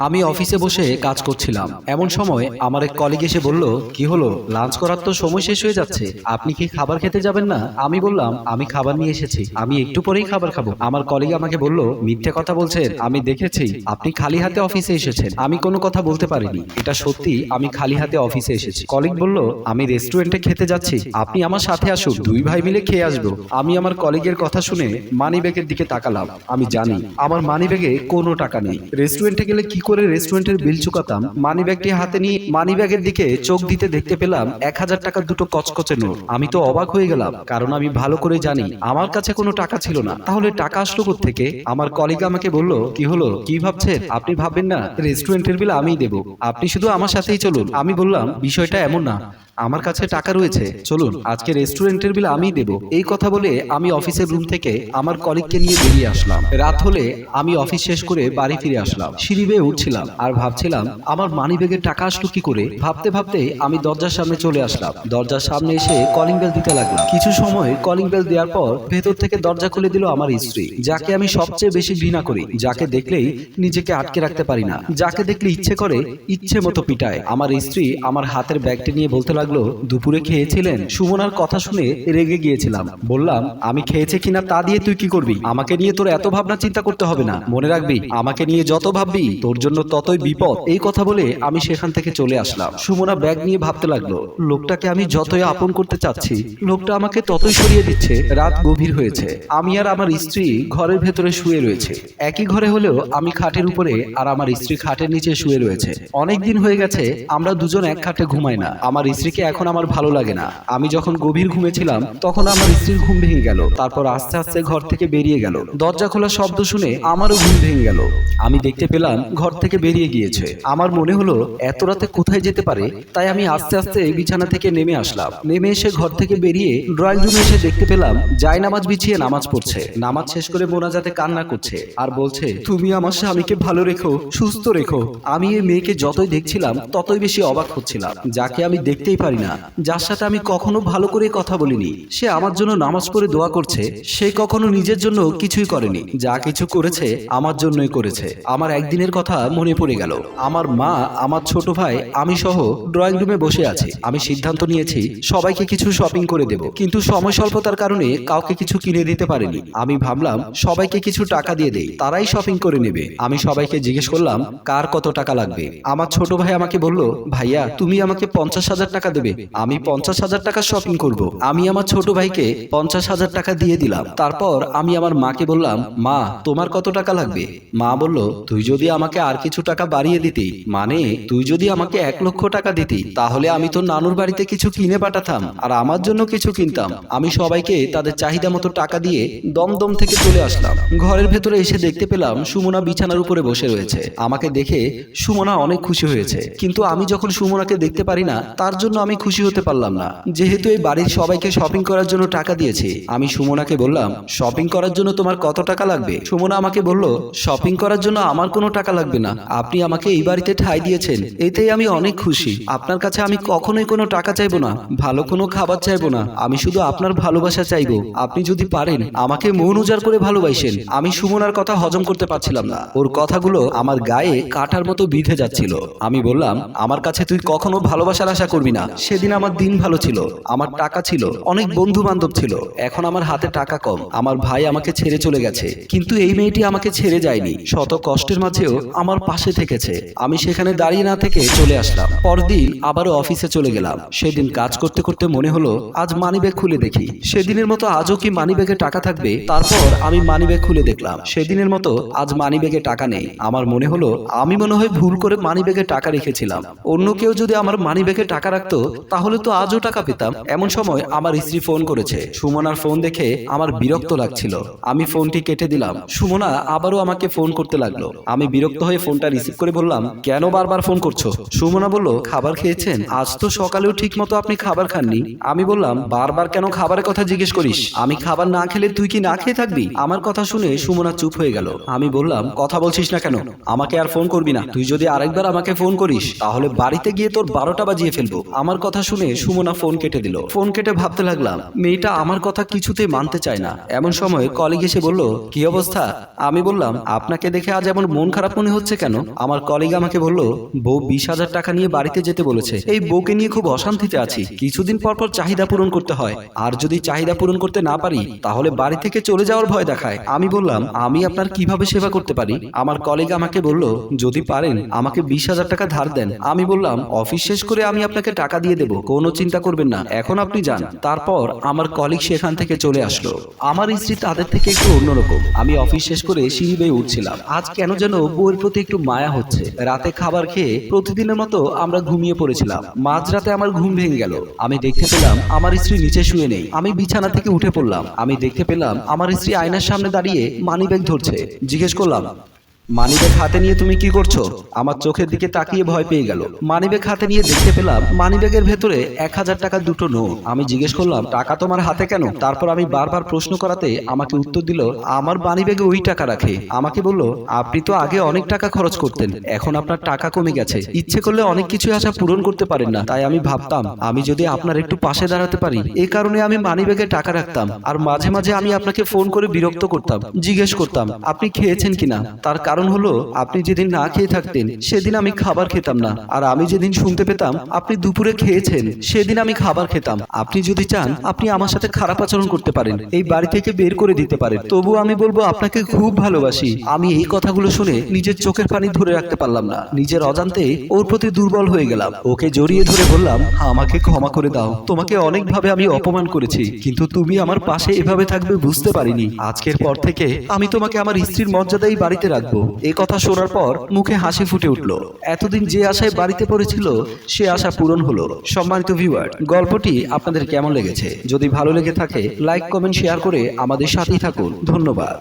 আমি অফিসে বসে কাজ করছিলাম। এমন সময় আমার এক কলিগ এসে বলল কি হলো? লাঞ্চ করার তো সময় শেষ হয়ে যাচ্ছে। আপনি কি খাবার খেতে যাবেন না? আমি বললাম আমি খাবার নিয়ে এসেছি। আমি একটু পরেই খাবার খাব। আমার কলিগ আমাকে বলল মিথ্যে কথা বলছেন। আমি দেখেছি আপনি খালি হাতে অফিসে এসেছেন। আমি কোনো কথা বলতে পারিনি। এটা সত্যি আমি খালি হাতে অফিসে এসেছি। কলিগ বলল আমি রেস্টুরেন্টে খেতে যাচ্ছি। আপনি আমার সাথে আসুন। দুই ভাই মিলে খেয়ে আসব। আমি আমার কলিগের কথা শুনে মানি ব্যাগের দিকে তাকালাম। আমি জানি আমার মানি ব্যাগে কোনো টাকা নেই। রেস্টুরেন্টে গেলে কি করে রেস্টুরেন্টের বিল চুকাতাম। মানি ব্যাগটি হাতে নিয়ে মানি ব্যাগের দিকে চোখ দিতে দেখতে পেলাম এক হাজার টাকার দুটো কচকচে নোট। আমি তো অবাক হয়ে গেলাম কারণ আমি ভালো করে জানি আমার কাছে কোনো টাকা ছিল না। তাহলে টাকা আসলো থেকে আমার কলিগ আমাকে বলল কি হলো? কি ভাবছেন? আপনি ভাববেন না। রেস্টুরেন্টের বিল আমিই দেব। আপনি শুধু আমার সাথেই চলুন। আমি বললাম বিষয়টা এমন না। আমার কাছে টাকা রয়েছে। চলুন আজকে রেস্টুরেন্টের বিল আমিই দেব। এই কথা বলে আমি অফিসের রুম থেকে আমার কলিগকে নিয়ে বেরিয়ে আসলাম। রাত হলে আমি অফিস শেষ করে বাড়ি ফিরে আসলাম। সিঁড়ি বেয়ে উঠছিলাম আর ভাবছিলাম আমার মানি ব্যাগের টাকা আসলো কি করে? ভাবতে ভাবতে আমি দরজার সামনে চলে আসলাম। দরজার সামনে এসে কলিং বেল দিতে লাগলাম। কিছু সময় কলিং বেল দেওয়ার পর ভেতর থেকে দরজা খুলে দিল আমার স্ত্রী যাকে আমি সবচেয়ে বেশি ঘৃণা করি। যাকে দেখলেই নিজেকে আটকে রাখতে পারি না। যাকে দেখলে ইচ্ছে করে ইচ্ছে মতো পিটায় আমার স্ত্রী আমার হাতের ব্যাগটি নিয়ে বলতে লাগল দুপুরে খেয়েছিলেন। সুমনার কথা শুনে রেগে গিয়েছিলাম। বললাম, আমি খেয়েছে কিনা তা দিয়ে তুই কি করবি? আমাকে নিয়ে তোর এত ভাবনা চিন্তা করতে হবে না। মনে রাখবি, আমাকে নিয়ে যত ভাববি, তোর জন্য ততই বিপদ। এই কথা বলে আমি সেখান থেকে চলে আসলাম। সুমনা ব্যাগ নিয়ে ভাবতে লাগল, লোকটাকে আমি যতই আপন করতে চাচ্ছি, লোকটা আমাকে ততই সরিয়ে দিচ্ছে, রাত গভীর হয়েছে। আমি আর আমার স্ত্রী ঘরের ভেতরে শুয়ে রয়েছে। একই ঘরে হলেও আমি খাটের উপরে আর আমার স্ত্রী খাটের নিচে শুয়ে রয়েছে। অনেক দিন হয়ে গেছে, আমরা দুজন এক খাটে ঘুমাই না। আমার স্ত্রীকে এখন আমার ভালো লাগে না। আমি যখন গভীর ঘুমেছিলাম তখন আমার স্ত্রীর ঘুম ভেঙে গেল। তারপর আস্তে আস্তে ঘর থেকে বেরিয়ে গেল। দরজা খোলার শব্দ শুনে আমারও ঘুম ভেঙে গেল। আমি দেখতে পেলাম ঘর থেকে বেরিয়ে গিয়েছে। আমার মনে হলো, এত রাতে কোথায় যেতে পারে? তাই আমি আস্তে আস্তে বিছানা থেকে নেমে আসলাম। নেমে এসে ঘর থেকে বেরিয়ে ড্রয়িং রুমে এসে দেখতে পেলাম জায় নামাজ বিছিয়ে নামাজ পড়ছে। নামাজ শেষ করে মোনাজাতে কান্না করছে আর বলছে, তুমি আমার স্বামীকে ভালো রেখো, সুস্থ রেখো। আমি এই মেয়েকে যতই দেখছিলাম, ততই বেশি অবাক হচ্ছিলাম। যাকে আমি দেখতেই পারি না। যার সাথে আমি কখনো ভালো করে কথা বলিনি। সে আমার জন্য নামাজ পড়ে দোয়া করছে। সে কখনো নিজের জন্য কিছুই করেনি। যা কিছু করেছে, আমার জন্যই করেছে। আমার একদিনের কথা মনে পড়ে গেল। আমার মা, আমার ছোট ভাই, আমি সহ ড্রয়িং রুমে বসে আছি। আমি সিদ্ধান্ত নিয়েছি, সবাইকে কিছু শপিং করে দেব। কিন্তু সময় স্বল্পতার কারণে কাউকে কিছু কিনে দিতে পারিনি। আমি ভাবলাম, সবাইকে কিছু টাকা দিয়ে দেই। তারাই শপিং করে নেবে। আমি সবাইকে জিজ্ঞেস করলাম, কার কত টাকা লাগবে? আমার ছোট ভাই আমাকে বলল, ভাইয়া, তুমি আমাকে পঞ্চাশ হাজার টাকা দেবে। আমি পঞ্চাশ হাজার টাকা শপিং করব। আমি আমার ছোট ভাইকে পঞ্চাশ হাজার টাকা দিয়ে দিলাম। তারপর আমি আমার মাকে বললাম, মা, তোমার কত টাকা লাগবে? মা বলল, তুই যদি আমাকে আর কিছু টাকা বাড়িয়ে দিতি মানে তুই যদি আমাকে এক লক্ষ টাকা দিতি, তাহলে আমি তো নানুর বাড়িতে কিছু কিনে পাঠাতাম আর আমার জন্য কিছু কিনতাম। আমি সবাইকে তাদের চাহিদা মতো টাকা দিয়ে দমদম থেকে চলে আসলাম। ঘরের ভেতরে এসে দেখতে পেলাম সুমনা বিছানার উপরে বসে রয়েছে। আমাকে দেখে সুমনা অনেক খুশি হয়েছে। কিন্তু আমি যখন সুমনাকে দেখতে পারি না, তার জন্য আমি খুশি হতে পারলাম না। যেহেতু এই বাড়ির সবাইকে শপিং করার জন্য টাকা দিয়েছি, আমি সুমনাকে বললাম শপিং করার জন্য তোমার কত টাকা লাগবে? সুমনা আমাকে বলল শপিং করার জন্য আমার কোনো টাকা লাগবে না। আপনি আমাকে এই বাড়িতে ঠাই দিয়েছেন। এতেই আমি অনেক খুশি। আপনার কাছে আমি কখনোই কোনো টাকা চাইব না। ভালো কোনো খাবার চাইব না। আমি শুধু আপনার ভালোবাসা চাইব। আপনি যদি পারেন, আমাকে মন উজাড় করে ভালোবাসেন। আমি সুমনার কথা হজম করতে পারছিলাম না। ওর কথাগুলো আমার গায়ে কাটার মতো বিঁধে যাচ্ছিল। আমি বললাম, আমার কাছে তুই কখনো ভালোবাসার আশা করবি না। সেদিন আমার দিন ভালো ছিল, আমার টাকা ছিল, অনেক বন্ধু বান্ধব ছিল, এখন আমার হাতে টাকা কম, আমার ভাই আমাকে ছেড়ে চলে গেছে, কিন্তু এই মেয়েটি আমাকে ছেড়ে যায়নি, শত কষ্টের মাঝেও আমার পাশে থেকেছে, আমি সেখানে দাঁড়িয়ে না থেকে চলে আসলাম, পরদিন আবারও অফিসে চলে গেলাম, সেদিন কাজ করতে করতে মনে হলো, আজ মানিব্যাগ খুলে দেখি, সেদিনের মতো আজও কি মানিব্যাগে টাকা থাকবে, তারপর আমি মানিব্যাগ খুলে দেখলাম, সেদিনের মতো আজ মানিব্যাগে টাকা নেই, আমার মনে হলো, আমি মনে হয় ভুল করে মানিব্যাগে টাকা রেখেছিলাম, অন্য কেউ যদি আমার মানিব্যাগে টাকা রাখতো তাহলে তো আজও টাকা পেতাম। এমন সময় আমার স্ত্রী ফোন করেছে। সুমনার ফোন দেখে আমার বিরক্ত লাগছিল। আমি ফোনটি কেটে দিলাম। সুমনা আবারও আমাকে ফোন করতে লাগল। আমি বিরক্ত হয়ে ফোনটা রিসিভ করে বললাম, কেন বারবার ফোন করছ? সুমনা বলল, খাবার খেয়েছেন? আজ তো সকালেও ঠিক মতো আপনি খাবার খাননি। আমি বললাম, বারবার কেন খাবারের কথা জিজ্ঞেস করিস? আমি খাবার না খেলে তুই কি না খেয়ে থাকবি? আমার কথা শুনে সুমনা চুপ হয়ে গেল। আমি বললাম, কথা বলছিস না কেন? আমাকে আর ফোন করবি না। তুই যদি আরেকবার আমাকে ফোন করিস, তাহলে বাড়িতে গিয়ে তোর বারোটা বাজিয়ে ফেলব। আমার আমার কথা শুনে সুমনা ফোন কেটে দিল। ফোন কেটে ভাবতে লাগলাম, মেয়েটা আমার কথা কিছুতেই মানতে চায় না। এমন সময় কলিগ এসে বলল, কি অবস্থা? আমি বললাম, আপনাকে দেখে আজ এমন মন খারাপ মনে হচ্ছে কেন? আমার কলিগ আমাকে বলল, বউ বিশ হাজার টাকা নিয়ে বাড়িতে যেতে বলেছে। এই বউকে নিয়ে খুব অশান্তিতে আছি। কিছুদিন পর পর চাহিদা পূরণ করতে হয়। আর যদি চাহিদা পূরণ করতে না পারি, তাহলে বাড়ি থেকে চলে যাওয়ার ভয় দেখায়। আমি বললাম, আমি আপনার কীভাবে সেবা করতে পারি? আমার কলিগ আমাকে বলল, যদি পারেন, আমাকে বিশ হাজার টাকা ধার দেন। আমি বললাম, অফিস শেষ করে আমি আপনাকে টাকা দিয়ে দেবো, কোনো চিন্তা করবেন না। এখন আপনি যান। তারপর আমার কলিগ সেখান থেকে চলে আসলো। আমার স্ত্রী তাদের থেকে একটু অন্যরকম আমি অফিস শেষ করে সিঁড়ি বেয়ে উঠছিলাম। আজ কেন যেন বউয়ের প্রতি একটু মায়া হচ্ছে। রাতে খাবার খেয়ে প্রতিদিনের মতো আমরা ঘুমিয়ে পড়েছিলাম। মাঝরাতে আমার ঘুম ভেঙে গেল। আমি দেখতে পেলাম আমার স্ত্রী নিচে শুয়ে নেই। আমি বিছানা থেকে উঠে পড়লাম। আমি দেখতে পেলাম আমার স্ত্রী আয়নার সামনে দাঁড়িয়ে মানিব্যাগ ধরছে। জিজ্ঞেস করলাম মানিব্যাগ হাতে নিয়ে তুমি কি করছ? আমার চোখের দিকে তাকিয়ে ভয় পেয়ে গেল। মানিব্যাগ হাতে নিয়ে দেখতে পেলাম মানিব্যাগের ভেতরে এক হাজার টাকা দুটো নোট। আমি জিজ্ঞেস করলাম, টাকা তোমার হাতে কেন? তারপর আমি বারবার প্রশ্ন করাতে আমাকে উত্তর দিল, আমার মানিব্যাগে ওই টাকা রাখে। আমাকে বলল, আপনি তো আগে অনেক টাকা খরচ করতেন, এখন আপনার টাকা কমে গেছে। ইচ্ছে করলে অনেক কিছু আশা পূরণ করতে পারেন না। তাই আমি ভাবতাম, আমি যদি আপনার একটু পাশে দাঁড়াতে পারি, এ কারণে আমি মানিব্যাগে টাকা রাখতাম। আর মাঝে মাঝে আমি আপনাকে ফোন করে বিরক্ত করতাম, জিজ্ঞেস করতাম, আপনি খেয়েছেন কিনা? তার কারণ হলো, আপনি যেদিন না খেয়ে থাকতেন, সেদিন আমি খাবার খেতাম না। আর আমি যেদিন শুনতে পেতাম, আপনি দুপুরে খেয়েছেন, সেদিন আমি খাবার খেতাম। আপনি যদি চান, আপনি আমার সাথে খারাপ আচরণ করতে পারেন, এই বাড়ি থেকে বের করে দিতে পারেন। তবু আমি বলব, আপনাকে খুব ভালোবাসি। আমি এই কথাগুলো শুনে নিজের চোখের পানি ধরে রাখতে পারলাম না। নিজের অজান্তে ওর প্রতি দুর্বল হয়ে গেলাম। ওকে জড়িয়ে ধরে বললাম, আমাকে ক্ষমা করে দাও। তোমাকে অনেকভাবে আমি অপমান করেছি, কিন্তু তুমি আমার পাশে এভাবে থাকবে বুঝতে পারিনি। আজকের পর থেকে আমি তোমাকে আমার স্ত্রীর মর্যাদাই বাড়িতে রাখব। এই কথা শোনার পর মুখে হাসি ফুটে উঠল। এতদিন যে আশায় বাড়িতে পড়েছিল, সে আশা পূরণ হলো। সম্মানিত ভিউয়ার গল্পটি আপনাদের কেমন লেগেছে? যদি ভালো লেগে থাকে লাইক কমেন্ট শেয়ার করে আমাদের সাথেই থাকুন। ধন্যবাদ।